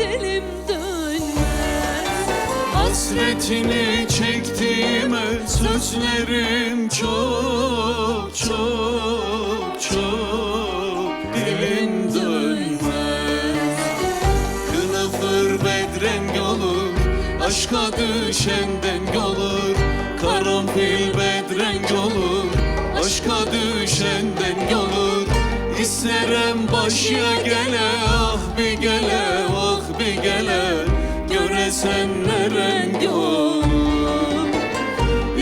dilim dönmez. Hasretini çektiğime sözlerim çok çok çok dilim dönmez. Kınafır bedrenk olur aşka düşenden olur. Karanfil bedrenk olur aşka düşenden olur. İsterim başya gele ah bir gele bir gele Göresen ne renk olur?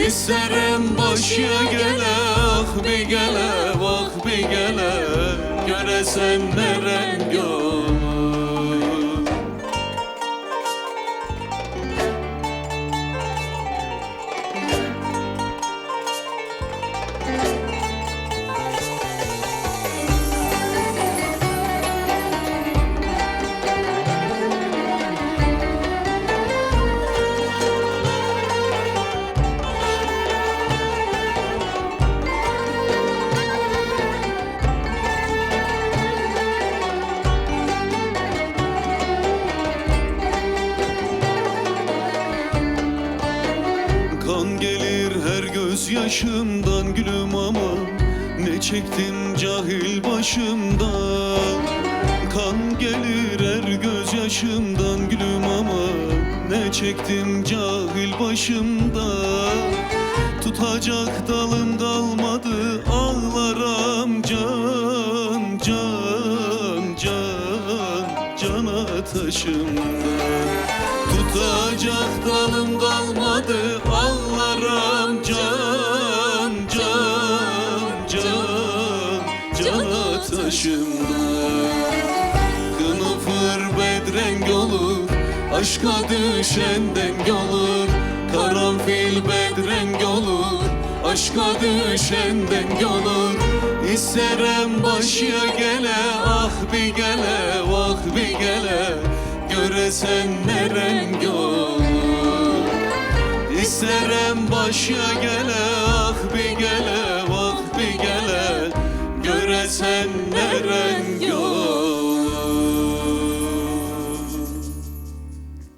İsterim başya gele ah bir gele ah bir gele Göresen ne renk olur Kan gelir her göz yaşımdan gülüm ama Ne çektim cahil başımdan? Kan gelir her göz yaşımdan gülüm ama Ne çektim cahil başımdan? Tutacak dalım kalmadı ağlarım taşımdan Tutacak dalım kalmadı ağlarım can can can cana taşımdan Kınıfır bedrenk olur Aşka düşenden olur. Karanfil bedrenk olur Aşka düşenden olur. İsterim başya gele Ah bir gele ah bir gele Göresen ne renk olur? İsterim başya gele ah bir gele ah bir gele. Göresen ne renk olur